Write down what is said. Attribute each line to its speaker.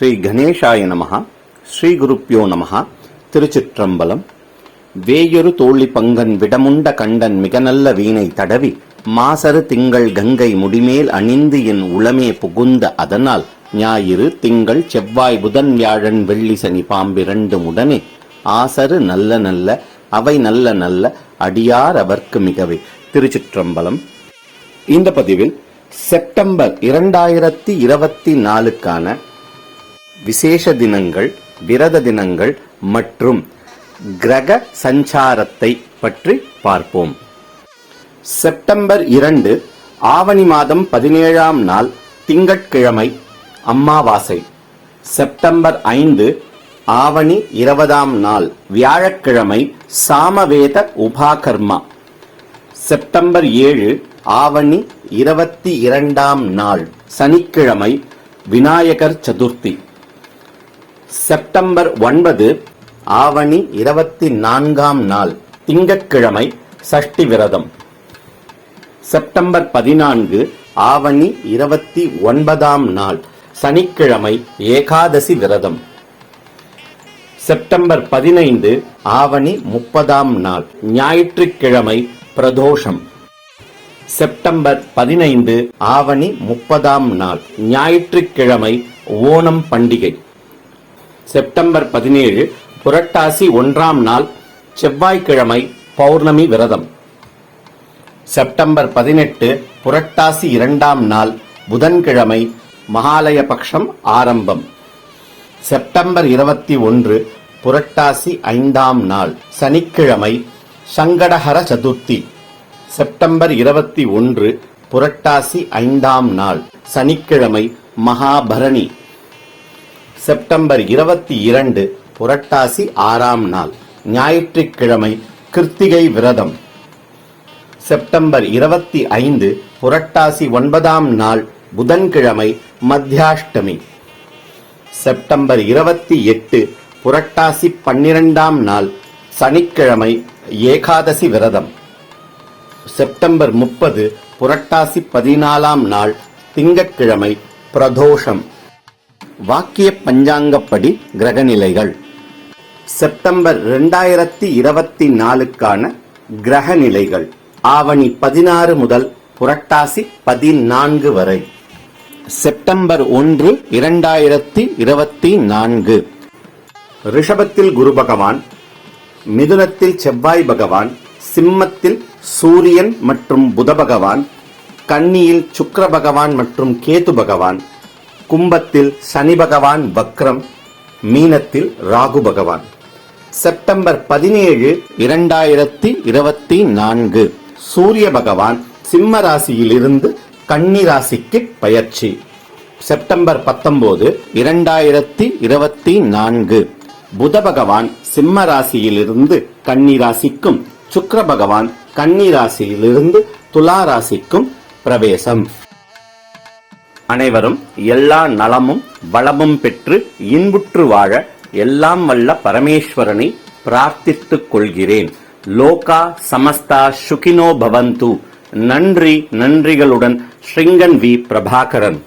Speaker 1: ஸ்ரீ கணேஷாய நமஹ ஸ்ரீ குருப்பியோ நமஹ திருச்சிற்றம்பலம். வேயொரு தோழி பங்கன் விடமுண்ட கண்டன் மிக நல்ல வீணை தடவி மாசரு திங்கள் கங்கை முடிமேல் அணிந்து என் உளமே புகுந்த அதனால் ஞாயிறு திங்கள் செவ்வாய் புதன் வியாழன் வெள்ளி சனி பாம்பிரண்டு உடனே ஆசரு நல்ல நல்ல அவை நல்ல நல்ல அடியார் அவர்க்கு மிகவே. திருச்சிற்றம்பலம். இந்த பதிவில் செப்டம்பர் இரண்டாயிரத்தி இருபத்தி நாலுக்கான விசேஷ தினங்கள் விரத தினங்கள் மற்றும் கிரக சஞ்சாரத்தை பற்றி பார்ப்போம். செப்டம்பர் இரண்டு ஆவணி மாதம் பதினேழாம் நாள் திங்கட்கிழமை அம்மாவாசை. செப்டம்பர் ஐந்து ஆவணி இருபதாம் நாள் வியாழக்கிழமை சாமவேத உபாகர்மா. செப்டம்பர் ஏழு ஆவணி இருபத்தி இரண்டாம் நாள் சனிக்கிழமை விநாயகர் சதுர்த்தி. செப்டம்பர் ஒன்பது ஆவணி இருபத்தி நான்காம் நாள் திங்கட்கிழமை சஷ்டி விரதம். செப்டம்பர் பதினான்கு ஆவணி இருபத்தி ஒன்பதாம் நாள் சனிக்கிழமை ஏகாதசி விரதம். செப்டம்பர் பதினைந்து ஆவணி முப்பதாம் நாள் ஞாயிற்றுக்கிழமை பிரதோஷம். செப்டம்பர் பதினைந்து ஆவணி முப்பதாம் நாள் ஞாயிற்றுக்கிழமை ஓணம் பண்டிகை. செப்டம்பர் பதினேழு புரட்டாசி ஒன்றாம் நாள் செவ்வாய்க்கிழமை பௌர்ணமி விரதம். செப்டம்பர் பதினெட்டு புரட்டாசி இரண்டாம் நாள் புதன்கிழமை மகாலய பக்ஷம் ஆரம்பம். செப்டம்பர் இருபத்தி ஒன்று புரட்டாசி ஐந்தாம் நாள் சனிக்கிழமை சங்கடஹர சதுர்த்தி. செப்டம்பர் இருபத்தி ஒன்று புரட்டாசி ஐந்தாம் நாள் சனிக்கிழமை மகாபரணி. செப்டம்பர் இருபத்தி இரண்டு புரட்டாசி ஆறாம் நாள் ஞாயிற்றுக்கிழமை கிருத்திகை விரதம். செப்டம்பர் இருபத்தி ஐந்து புரட்டாசி ஒன்பதாம் நாள் புதன்கிழமை மத்தியாஷ்டமி. செப்டம்பர் இருபத்தி எட்டு புரட்டாசி பன்னிரெண்டாம் நாள் சனிக்கிழமை ஏகாதசி விரதம். செப்டம்பர் முப்பது புரட்டாசி பதினாலாம் நாள் திங்கட்கிழமை பிரதோஷம். வாக்கிய பஞ்சாங்கப்படி கிரகநிலைகள். செப்டம்பர் இரண்டாயிரத்தி இருபத்தி நாலுக்கான கிரகநிலைகள். ஆவணி பதினாறு முதல் புரட்டாசி பதினான்கு வரை. செப்டம்பர் ஒன்று இரண்டாயிரத்தி இருபத்தி நான்கு ரிஷபத்தில் குரு பகவான் மிதுனத்தில் செவ்வாய் பகவான் சிம்மத்தில் சூரியன் மற்றும் புத பகவான் கன்னியில் சுக்கர பகவான் மற்றும் கேது பகவான் கும்பத்தில் சனி பகவான் வக்ரம் மீனத்தில் ராகு பகவான். செப்டம்பர் பதினேழு இரண்டாயிரத்தி இருபத்தி நான்கு. சூரிய பகவான் சிம்ம ராசியிலிருந்து கன்னி ராசிக்கு பயிற்சி. செப்டம்பர் பத்தொன்பது இரண்டாயிரத்தி இருபத்தி நான்கு. புத பகவான் சிம்ம ராசியிலிருந்து கன்னி ராசிக்கும் பகவான் கன்னி ராசியிலிருந்து துலா ராசிக்கும் பிரவேசம். அனைவரும் எல்லா நலமும் வளமும் பெற்று இன்புற்று வாழ எல்லாம் வல்ல பரமேஸ்வரனை பிரார்த்தித்துக் கொள்கிறேன். லோகா சமஸ்தா சுகினோ பவந்து. நன்றி நன்றிகளுடன் ஸ்ரீங்கன் வி பிரபாகரன்.